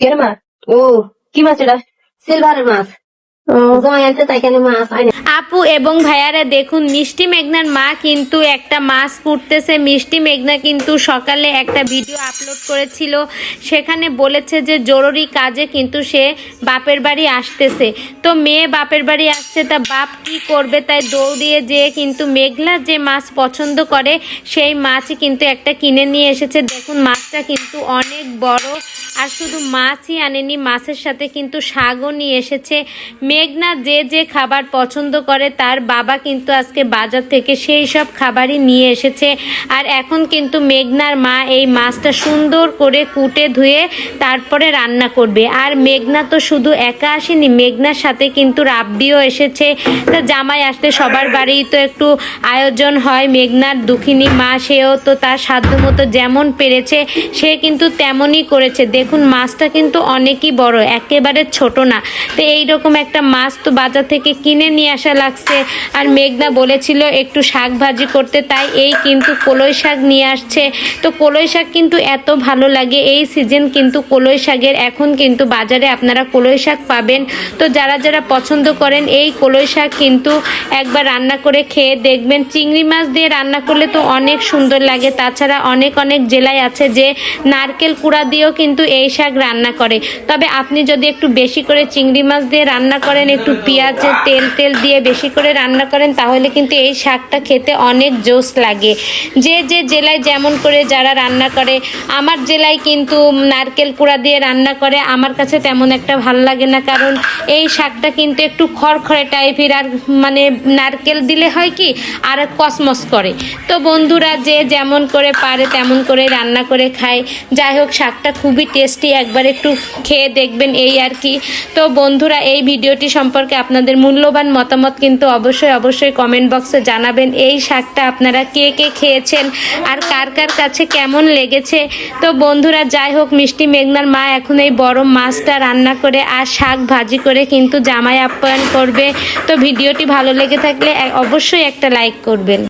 কেন মাছ? ও কি মাছ এটা? সিলভারের মাছ। আপু এবং ভাইয়ারা দেখুন মিষ্টি মেঘনার মা কিন্তু একটা মাছ পুড়তেছে মিষ্টি মেঘনা কিন্তু সকালে একটা ভিডিও আপলোড করেছিল। সেখানে বলেছে যে জরুরি কাজে কিন্তু সে বাপের বাড়ি আসতেছে। তো মেয়ে বাপের বাড়ি আসছে তা বাপ কি করবে? তাই দৌড়িয়ে যেয়ে কিন্তু মেঘলা যে মাছ পছন্দ করে সেই মাছ কিন্তু একটা কিনে নিয়ে এসেছে। দেখুন মাছটা কিন্তু অনেক বড়। আর শুধু মাছই আনেনি মাছের সাথে কিন্তু শাকও নিয়ে এসেছে। মেঘনা যে যে খাবার পছন্দ করে, তার বাবা কিন্তু আজকে বাজার থেকে সেই সব খাবারই নিয়ে এসেছে। আর এখন কিন্তু মেঘনার মা এই মাছটা সুন্দর করে কুটে ধুয়ে তারপরে রান্না করবে। আর মেঘনা তো শুধু একা আসেনি, মেঘনার সাথে কিন্তু রাব্বিও এসেছে। তা জামাই আসলে সবার বাড়ি তো একটু আয়োজন হয়, মেঘনার দুঃখিনী মা সেও তো তার সাধ্য মতো যেমন পেরেছে, সে কিন্তু তেমনই করেছে। দেখুন, মাছটা কিন্তু অনেকই বড়, একেবারে ছোট না। তো এইরকম একটা মাছ তো বাজার থেকে কিনে নিয়ে আসা লাগছে। আর মেঘনা বলেছিল একটু শাক ভাজি করতে, তাই এই কিন্তু কলই শাক নিয়ে আসছে। তো কলই শাক কিন্তু এত ভালো লাগে, এই সিজন কিন্তু কলই শাকের। এখন কিন্তু বাজারে আপনারা কলই শাক পাবেন। তো যারা যারা পছন্দ করেন, এই কলই শাক কিন্তু একবার রান্না করে খেয়ে দেখবেন। চিংড়ি মাছ দিয়ে রান্না করলে তো অনেক সুন্দর লাগে। তাছাড়া অনেক অনেক জেলায় আছে যে নারকেল কুড়া দিয়েও কিন্তু এই শাক রান্না করে। তবে আপনি যদি একটু বেশি করে চিংড়ি মাছ দিয়ে রান্না করেন, একটু পেঁয়াজের তেল তেল দিয়ে বেশি করে রান্না করেন, তাহলে কিন্তু এই শাকটা খেতে অনেক জোস লাগে। যে যে জেলায় যেমন করে যারা রান্না করে, আমার জেলায় কিন্তু নারকেল কুড়া দিয়ে রান্না করে, আমার কাছে তেমন একটা ভালো লাগে না। কারণ এই শাকটা কিন্তু একটু খড়খড়ে টাইপের, আর মানে নারকেল দিলে হয় কি, আর কসমস করে। তো বন্ধুরা, যে যেমন করে পারে, তেমন করে রান্না করে খায়। যাই হোক, শাকটা খুবই টেস্টি একবার একটু খেয়ে দেখবেন এই আর কি। তো বন্ধুরা, এই ভিডিওটি সম্পর্কে আপনাদের মূল্যবান মতামত কিন্তু অবশ্যই অবশ্যই কমেন্ট বক্সে জানাবেন। এই শাকটা আপনারা কে কে খেয়েছেন আর কার কার কাছে কেমন লেগেছে? তো বন্ধুরা, যাই হোক, মিষ্টি মেঘনার মা এখন এই বড় মাছটা রান্না করে আর শাক ভাজি করে কিন্তু জামাই আপ্যায়ন করবে। তো ভিডিওটি ভালো লেগে থাকলে অবশ্যই একটা লাইক করবেন।